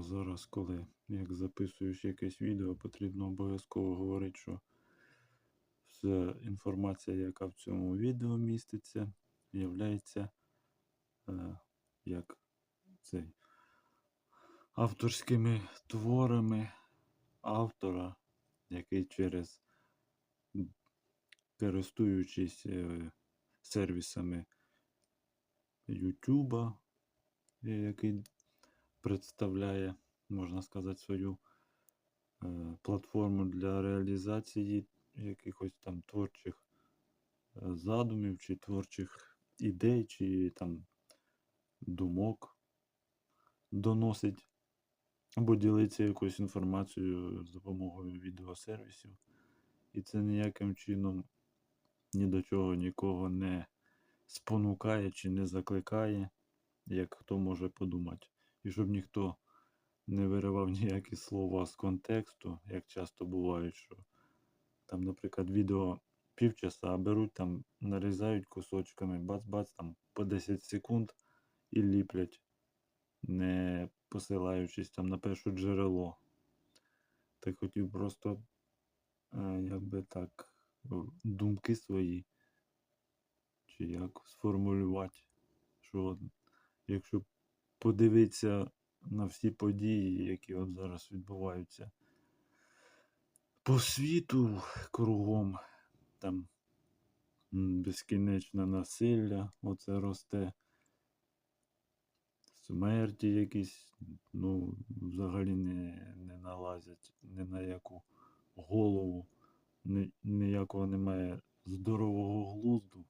А зараз, коли як записуєш якесь відео, потрібно обов'язково говорити, що вся інформація, яка в цьому відео міститься, являється е, як цей авторськими творами автора, який через користуючись е, сервісами Ютуба, е, який представляє, можна сказати, свою е, платформу для реалізації якихось там творчих е, задумів, чи творчих ідей, чи там думок доносить або ділиться якоюсь інформацією з допомогою відеосервісів. І це ніяким чином ні до чого нікого не спонукає чи не закликає, як хто може подумати. І щоб ніхто не виривав ніякі слова з контексту, як часто буває, що там, наприклад, відео півчаса, беруть там, нарізають кусочками, бац-бац, там по 10 секунд і ліплять, не посилаючись там на перше джерело. Так хотів просто, е, якби так, думки свої, чи як сформулювати, що якщо подивитися на всі події, які от зараз відбуваються по світу кругом, там безкінечне насилля, оце росте, смерті якісь, ну, взагалі не, не налазять ні на яку голову, ні, ніякого немає здорового глузду,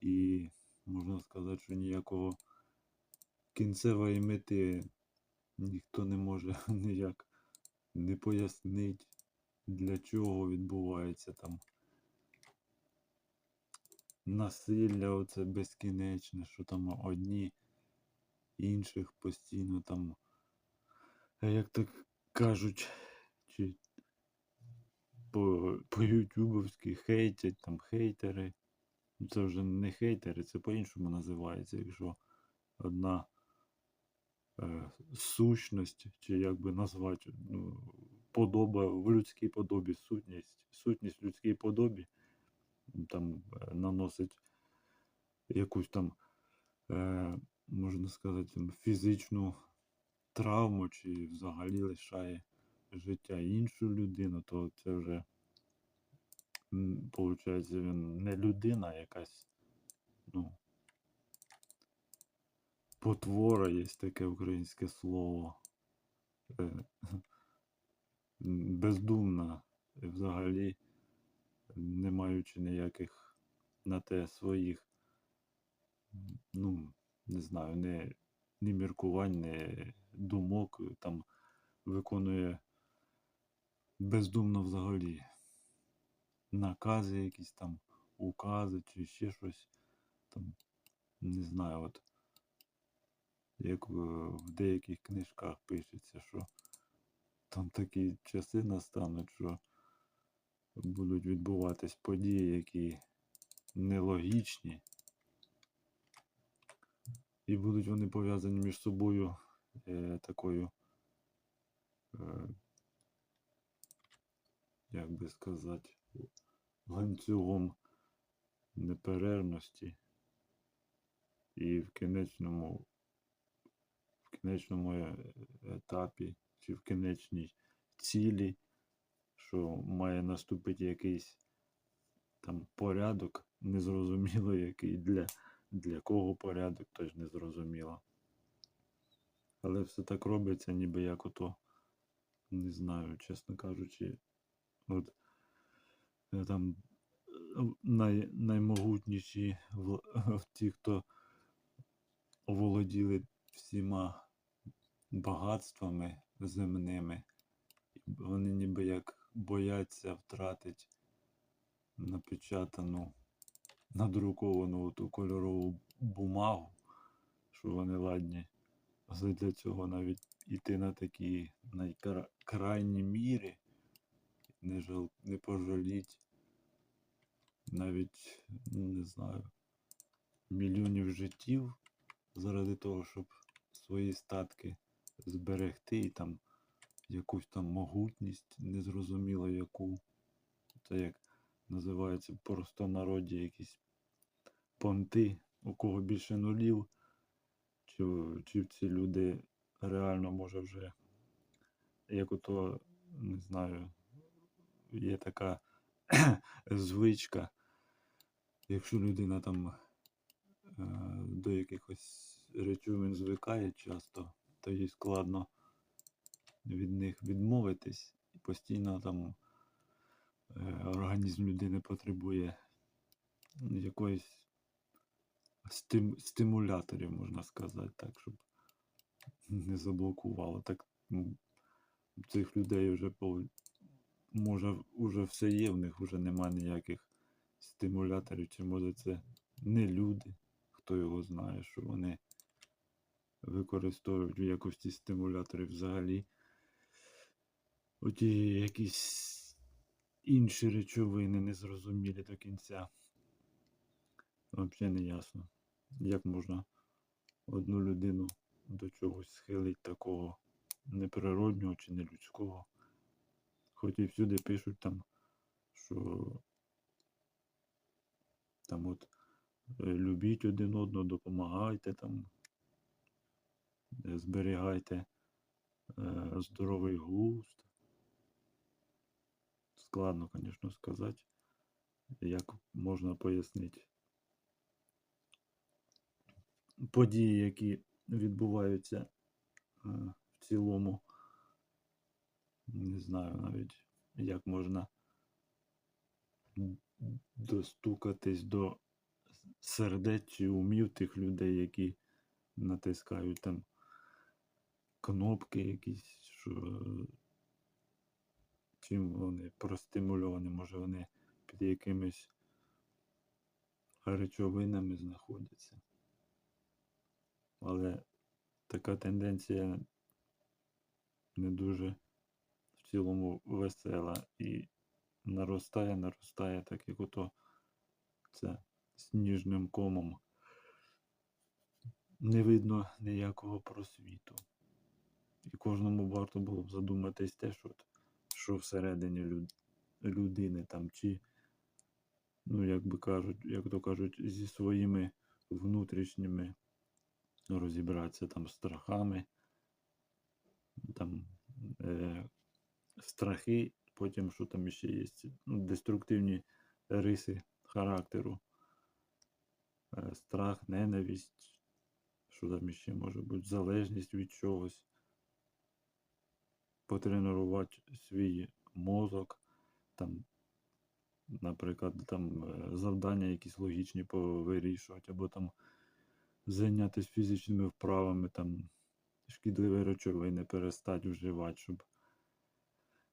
і можна сказати, що ніякого кінцевої мети ніхто не може ніяк не пояснить, для чого відбувається там насилля оце безкінечне, що там одні інших постійно там, як так кажуть, чи по, по хейтять, там хейтери. Це вже не хейтери, це по-іншому називається, якщо одна сущність, чи як би назвати, ну, подоба в людській подобі, сутність, сутність в людській подобі, там е, наносить якусь там, е, можна сказати, фізичну травму, чи взагалі лишає життя іншу людину, то це вже, виходить, він не людина, якась, ну, потвора, є таке українське слово. Е, бездумна, взагалі не маючи ніяких на те своїх, ну, не знаю, не, ні міркувань, ні думок, е, там виконує бездумно взагалі. Накази якісь там, укази чи ще щось. Там, не знаю, от як в, в деяких книжках пишеться, що там такі часи настануть, що будуть відбуватись події, які нелогічні. І будуть вони пов'язані між собою е, такою, е, як би сказати, ланцюгом неперервності. І в кінечному, кінечному е- етапі чи в кінечній цілі, що має наступити якийсь там порядок, незрозуміло який для, для кого порядок, теж не зрозуміло. Але все так робиться, ніби як ото, не знаю, чесно кажучи, от е, там най, наймогутніші ті, хто оволоділи всіма багатствами земними. Вони ніби як бояться втратити напечатану, надруковану ту кольорову бумагу, що вони ладні. Для цього навіть іти на такі найкрайні міри, не, жал, не пожаліть навіть, ну, не знаю, мільйонів життів заради того, щоб свої статки зберегти там якусь там могутність, незрозуміло яку. Це як називається в простонароді якісь понти, у кого більше нулів, чи, чи ці люди реально може вже, як ото, не знаю, є така звичка, якщо людина там е, до якихось речовин звикає часто, то їй складно від них відмовитись. І постійно там е, організм людини потребує якоїсь стим, стимуляторів, можна сказати, так, щоб не заблокувало. Так цих людей вже може вже все є, в них вже нема ніяких стимуляторів, чи може це не люди, хто його знає, що вони використовують в якості стимуляторів взагалі. Оті якісь інші речовини незрозумілі до кінця. Взагалі не ясно, як можна одну людину до чогось схилить такого неприроднього чи нелюдського. Хоч і всюди пишуть там, що там от е, любіть один одного, допомагайте там, зберігайте е, здоровий глузд. Складно, звісно, сказати, як можна пояснити події, які відбуваються е, в цілому. Не знаю навіть, як можна достукатись до сердець чи умів тих людей, які натискають там кнопки якісь, що е, чим вони простимульовані, може вони під якимись речовинами знаходяться. Але така тенденція не дуже в цілому весела і наростає, наростає, так як ото це сніжним комом. Не видно ніякого просвіту. І кожному варто було б задуматись теж, от, що всередині люд, людини там, чи, ну, як би кажуть, як то кажуть, зі своїми внутрішніми розібратися там страхами, там е, страхи, потім що там ще є, ну, деструктивні риси характеру, е, страх, ненависть, що там ще може бути, залежність від чогось, потренувати свій мозок, там, наприклад, там е, завдання якісь логічні повирішувати, або там зайнятися фізичними вправами, там шкідливі речовини перестати вживати, щоб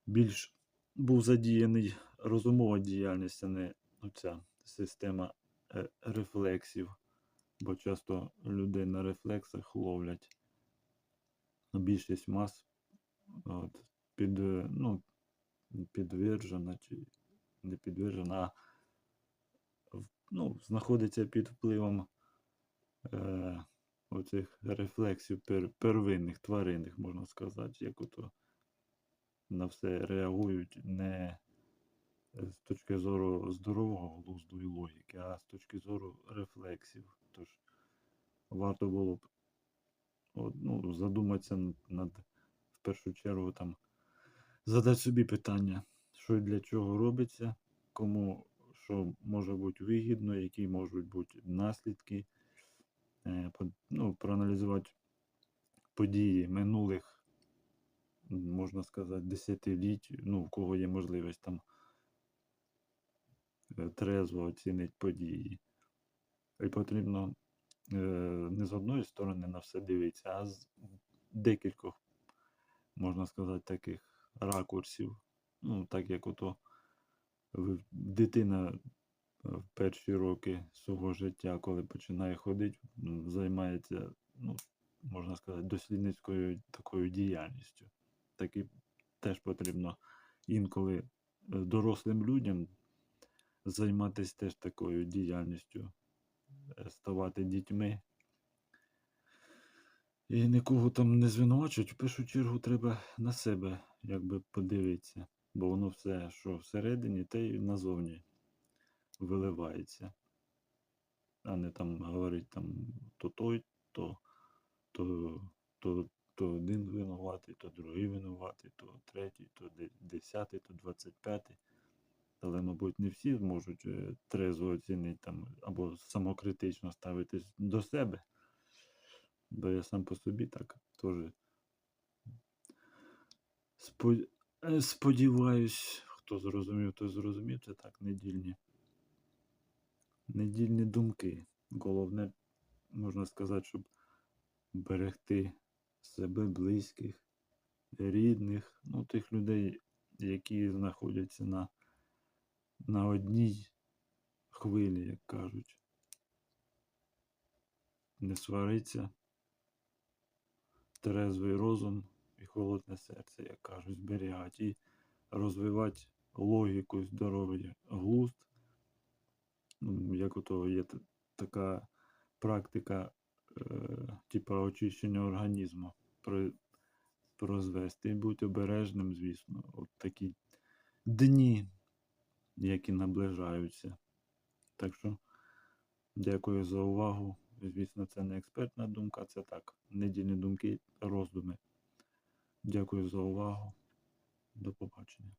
більш був задіяний розумова діяльність, а не оця система е, рефлексів. Бо часто людей на рефлексах ловлять більшість мас от, під, е, ну, підтверджена чи не підтверджена, а ну, знаходиться під впливом е, оцих рефлексів пер, первинних, тваринних, можна сказати, як ото на все реагують не з точки зору здорового глузду і логіки, а з точки зору рефлексів. Тож варто було б от, ну, задуматися над, першу чергу там задати собі питання, що і для чого робиться, кому що може бути вигідно, які можуть бути наслідки, е, ну, проаналізувати події минулих, можна сказати, десятиліть, ну, в кого є можливість там е, трезво оцінити події. І потрібно е, не з одної сторони на все дивитися, а з декількох, можна сказати, таких ракурсів. Ну, так як ото дитина е, в перші роки свого життя, коли починає ходити, займається, ну, можна сказати, дослідницькою такою діяльністю. І теж потрібно інколи е, дорослим людям займатися теж такою діяльністю, е, ставати дітьми І нікого там не звинувачують, в першу чергу треба на себе якби подивитися, бо воно все, що всередині, те й назовні виливається. А не там говорить там то той, то, то, то, то один винуватий, то другий винуватий, то третій, то де- десятий, то двадцять п'ятий. Але, мабуть, не всі зможуть е, трезво оцінити там або самокритично ставитись до себе. Бо я сам по собі так теж е, сподіваюсь, хто зрозумів, той зрозумів, це так, недільні. Недільні думки. Головне, можна сказати, щоб берегти себе, близьких, рідних, ну, тих людей, які знаходяться на, на одній хвилі, як кажуть. Не свариться, трезвий розум і холодне серце, як кажуть, зберігати і розвивати логіку, здоровий глузд. Ну, як у того є така практика, типу очищення організму про, прозвести. І будь обережним, звісно, от такі дні, які наближаються. Так що дякую за увагу. Звісно, це не експертна думка, це так, недільні думки, роздуми. Дякую за увагу. До побачення.